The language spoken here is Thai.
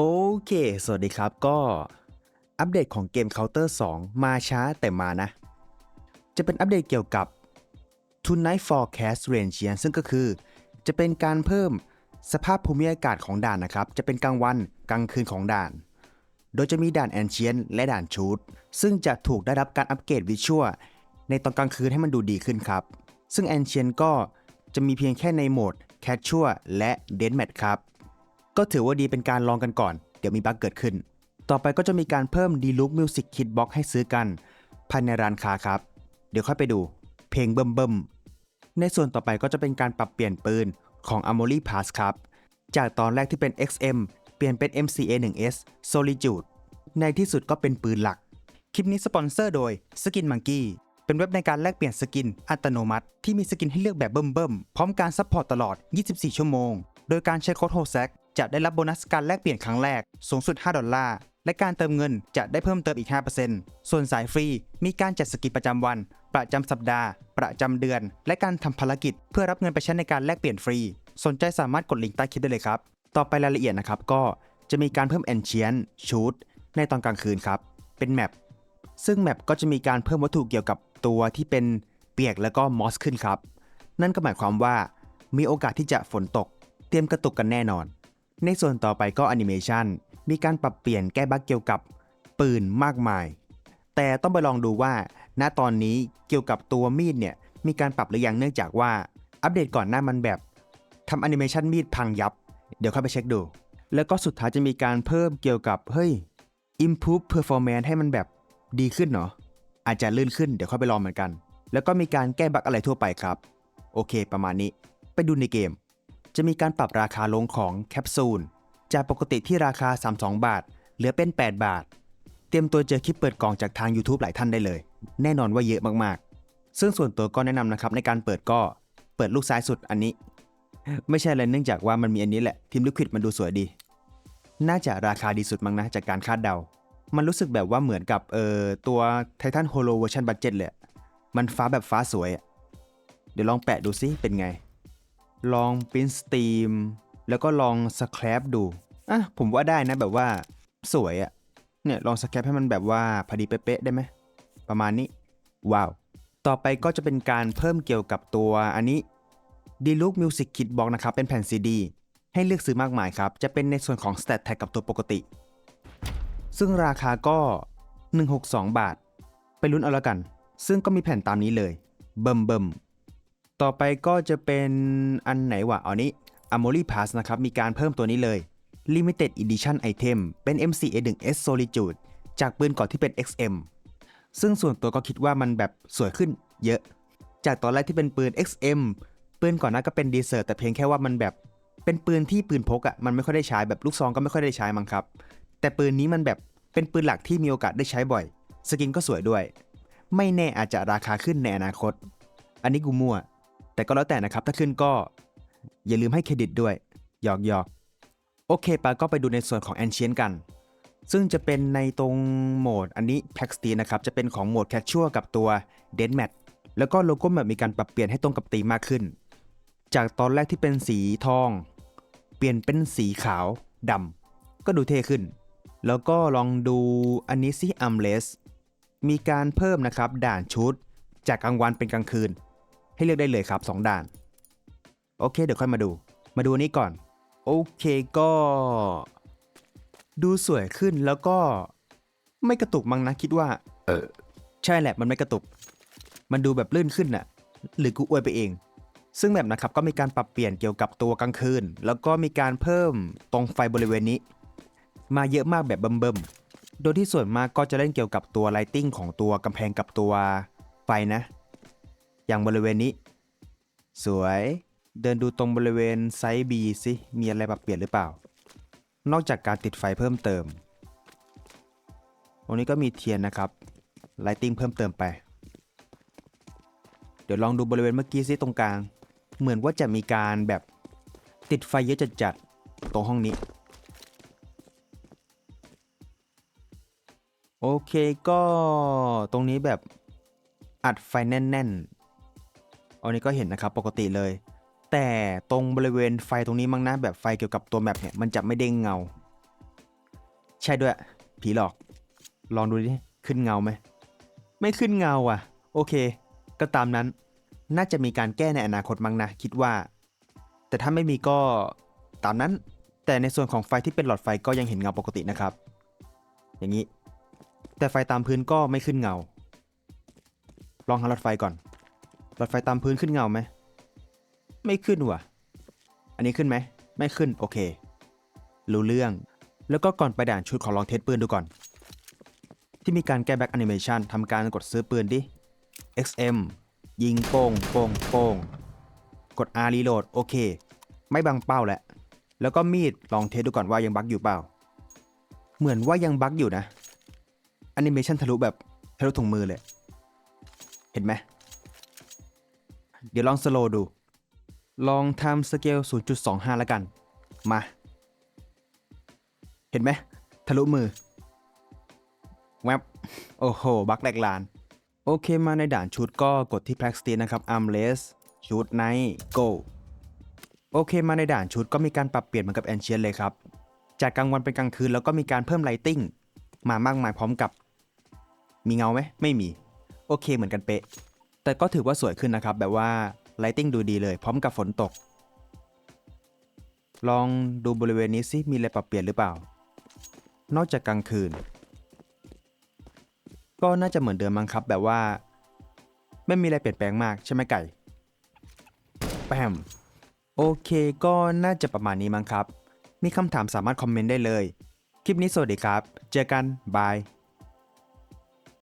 โอเค สวัสดีครับก็อัปเดตของเกม Counter 2 มาช้าแต่มานะ จะเป็นอัปเดตเกี่ยวกับ Tonight Forecast Range ซึ่งก็คือ จะเป็นการเพิ่มสภาพภูมิอากาศของด่านนะครับ จะเป็นกลางวันกลางคืนของด่าน โดยจะมีด่านแอนเชียนและด่านชูดซึ่งจะถูกได้รับการอัปเกรดวิชวลในตอนกลางคืนให้มันดูดีขึ้นครับ ซึ่งแอนเชียนก็จะมีเพียงแค่ในโหมดแคชชัวและเดนแมทครับ ก็ถือว่าดีเป็นการลองกันก่อน เดี๋ยวมีบั๊กเกิดขึ้น ต่อไปก็จะมีการเพิ่ม d l o o k Music Kit Box ให้ซื้อกันภายในร้านค้าครับ เดี๋ยวค่อยไปดู เพลงเบิ่มเบิ่มๆในส่วนต่อไปก็จะเป็นการปรับเปลี่ยนปืนของ Amory Pass ครับ จากตอนแรกที่เป็น XM เปลี่ยนเป็น MCA1S Solitude ในที่สุดก็เป็นปืนหลัก คลิปนี้สปอนเซอร์โดย Skin Monkey เป็นเว็บในการแลกเปลี่ยนสกินอัตโนมัติ ที่มีสกินให้เลือกแบบเบิ่มๆ พร้อมการซัพพอร์ตตลอด 24 ชั่วโมง โดยการใช้โค้ดโฮแซก จะได้รับโบนัสการแลกเปลี่ยนครั้งแรกสูงสุด 5 ดอลลาร์ และการเติมเงินจะได้เพิ่มเติมอีก 5%ส่วนสายฟรี มีการจัดสกินประจำวัน ประจำสัปดาห์ ประจำเดือน และการทำภารกิจ เพื่อรับเงินไปใช้ในการแลกเปลี่ยนฟรี สนใจสามารถกดลิงก์ใต้คลิปได้เลยครับ ต่อไปรายละเอียดนะครับก็จะมีการเพิ่มแอนเชียนชูดในตอนกลางคืนครับ เป็นแมป ซึ่งแมปก็จะมีการเพิ่มวัตถุเกี่ยวกับตัวที่เป็นเปียกแล้วก็มอสขึ้นครับ นั่นก็หมายความว่ามีโอกาสที่จะฝนตก เตรียมกระตุกกันแน่นอน ในส่วนต่อไปก็แอนิเมชันมีการปรับเปลี่ยนแก้บั๊กเกี่ยวกับปืนมากมาย แต่ต้องไปลองดูว่า ณตอนนี้เกี่ยวกับตัวมีดเนี่ยมีการปรับหรือยังเนื่องจากว่าอัปเดตก่อนหน้ามันแบบทำแอนิเมชันมีดพังยับ เดี๋ยวเข้าไปเช็คดู แล้วก็สุดท้ายจะมีการเพิ่มเกี่ยวกับเฮ้ย improve performance ให้มันแบบดีขึ้นเนาะอาจจะลื่นขึ้นเดี๋ยวค่อยไปลองเหมือนกัน แล้วก็มีการแก้บั๊กอะไรทั่วไปครับ โอเค ประมาณนี้ ไปดูในเกม จะมีการปรับราคาลงของแคปซูล จากปกติที่ราคา 32 บาท เหลือเป็น 8 บาท เตรียมตัวเจอคลิปเปิดกล่องจากทาง YouTube หลายท่านได้เลย แน่นอนว่าเยอะมากๆ ซึ่งส่วนตัวก็แนะนำนะครับในการเปิดก็เปิดลูกซ้ายสุดอันนี้ ไม่ใช่อะไรเนื่องจากว่ามันมีอันนี้แหละทีมลิควิดมันดูสวยดี น่าจะราคาดีสุดมั้งนะจากการคาดเดา มันรู้สึกแบบว่าเหมือนกับเอ่อตัวไททันโฮโลเวอร์ชันบัตเจ็ตเลยมันฟ้าแบบฟ้าสวย เดี๋ยวลองแปะดูซิเป็นไง ลองปริ้นสตรีมแล้วก็ลองสครปดูอะผมว่าได้นะแบบว่าสวยอะเนี่ยลองสครปให้มันแบบว่าพอดีเป๊ะๆได้ไหมประมาณนี้ ว้าว ต่อไปก็จะเป็นการเพิ่มเกี่ยวกับตัวอันนี้ d l o o k Music Kit Box นะครับ เป็นแผ่นซีดีให้เลือกซื้อมากมายครับ จะเป็นในส่วนของ Stat Tag กับตัวปกติ ซึ่งราคาก็ 162 บาท ไปลุ้นเอาละกัน ซึ่งก็มีแผ่นตามนี้เลย เบิ่มเบิ่ม ต่อไปก็จะเป็นอันไหนวะเอานี้ Amory Pass นะครับ มีการเพิ่มตัวนี้เลย Limited Edition Item เป็น MCA1S Solitude จากปืนก่อนที่เป็น XM ซึ่งส่วนตัวก็คิดว่ามันแบบสวยขึ้นเยอะ จากตอนแรกที่เป็นปืน XM ปืนก่อนหน้าก็เป็นดีเซอร์แต่เพียงแค่ว่ามันแบบเป็นปืนที่ปืนพกอะ่ะมันไม่ค่อยได้ใช้แบบลูกซองก็ไม่ค่อยได้ใช้มั้งครับ แต่ปืนนี้มันแบบเป็นปืนหลักที่มีโอกาสได้ใช้บ่อย สกินก็สวยด้วย ไม่แน่อาจจะราคาขึ้นในอนาคต อันนี้กูมั่ว แต่ก็แล้วแต่นะครับ ถ้าขึ้นก็อย่าลืมให้เครดิตด้วย หยอกหยอกโอเคปาก็ไปดูในส่วนของแอนเชียนกัน ซึ่งจะเป็นในตรงโหมดอันนี้แพ็กสตีนะครับ จะเป็นของโหมดแคชชัวกับตัวเดนแมทแล้วก็โลโก้แบบมีการปรับเปลี่ยนให้ตรงกับตีมมากขึ้น จากตอนแรกที่เป็นสีทอง เปลี่ยนเป็นสีขาวดำก็ดูเท่ขึ้น แล้วก็ลองดูอันนี้สิอัมเลสมีการเพิ่มนะครับด่านชุด จากกลางวันเป็นกลางคืน ให้เลือกได้เลยครับ 2 ด่าน โอเค เดี๋ยวค่อยมาดู มาดูอันนี้ก่อน โอเคก็ ดูสวยขึ้นแล้วก็ ไม่กระตุกมั้งนะคิดว่า เออ ใช่แหละมันไม่กระตุก มันดูแบบลื่นขึ้นน่ะ หรือกูอวยไปเอง ซึ่งแบบนะครับก็มีการปรับเปลี่ยนเกี่ยวกับตัวกลางคืน แล้วก็มีการเพิ่มตรงไฟบริเวณนี้ มาเยอะมากแบบเบิ่มๆโดยที่ส่วนมากก็จะเล่นเกี่ยวกับตัวไลติ้งของตัวกำแพงกับตัวไฟนะ อย่างบริเวณนี้ สวย เดินดูตรงบริเวณไซส์ B สิมีอะไรปรับเปลี่ยนหรือเปล่า นอกจากการติดไฟเพิ่มเติม ตรงนี้ก็มีเทียนนะครับไลติ้งเพิ่มเติมไป เดี๋ยวลองดูบริเวณเมื่อกี้ซิตรงกลาง เหมือนว่าจะมีการแบบติดไฟเยอะจัดๆตรงห้องนี้ โอเคก็ตรงนี้แบบอัดไฟแน่น ๆ อันนี้ก็เห็นนะครับปกติเลย แต่ตรงบริเวณไฟตรงนี้มั้งนะแบบไฟเกี่ยวกับตัวแมปเนี่ยมันจะไม่เด้งเงา ใช่ด้วย ผีหลอก ลองดูดิขึ้นเงาไหมไม่ขึ้นเงาอะ โอเค ก็ตามนั้น น่าจะมีการแก้ในอนาคตมั้งนะคิดว่า แต่ถ้าไม่มีก็ตามนั้น แต่ในส่วนของไฟที่เป็นหลอดไฟก็ยังเห็นเงาปกตินะครับ อย่างนี้ แต่ไฟตามพื้นก็ไม่ขึ้นเงา ลองหาหลอดไฟก่อน หลอดไฟตามพื้นขึ้นเงาไหม ไม่ขึ้นว่ะ อันนี้ขึ้นไหม ไม่ขึ้น โอเค รู้เรื่อง แล้วก็ก่อนไปด่านชุดขอลองเทสปืนดูก่อน ที่มีการแก้แบ็กแอนิเมชันทำการกดซื้อปืนดิ XM ยิงโป้งโป้งโป้งกด R reload โอเค ไม่บังเป้าแล้วแล้วก็มีดลองเทสดูก่อนว่ายังบั๊กอยู่เปล่า เหมือนว่ายังบั๊กอยู่นะแอนิเมชันทะลุแบบทะลุถุงมือเลย เห็นไหม เดี๋ยวลองสโลดู ลองทำสเกล 0.25 แล้วกัน มา เห็นไหม ทะลุมือ แวบโอ้โห บักแหลกลาน โอเคมาในด่านชุดก็กดที่ practice นะครับ armless ชุด night go โอเคมาในด่านชุดก็มีการปรับเปลี่ยนเหมือนกับ ancient เลยครับ จากกลางวันเป็นกลางคืนแล้วก็มีการเพิ่ม lighting มามากมายพร้อมกับ มีเงาไหมไม่มี โอเคเหมือนกันเป๊ะ แต่ก็ถือว่าสวยขึ้นนะครับ แบบว่า lighting ดูดีเลย พร้อมกับฝนตก ลองดูบริเวณนี้สิมีอะไรปรับเปลี่ยนหรือเปล่า นอกจากกลางคืน ก็น่าจะเหมือนเดิมมั้งครับ แบบว่า ไม่มีอะไรเปลี่ยนแปลงมากใช่ไหมไก่แปมโอเคก็น่าจะประมาณนี้มั้งครับ มีคำถามสามารถคอมเมนต์ได้เลย คลิปนี้สวัสดีครับ เจอกัน บาย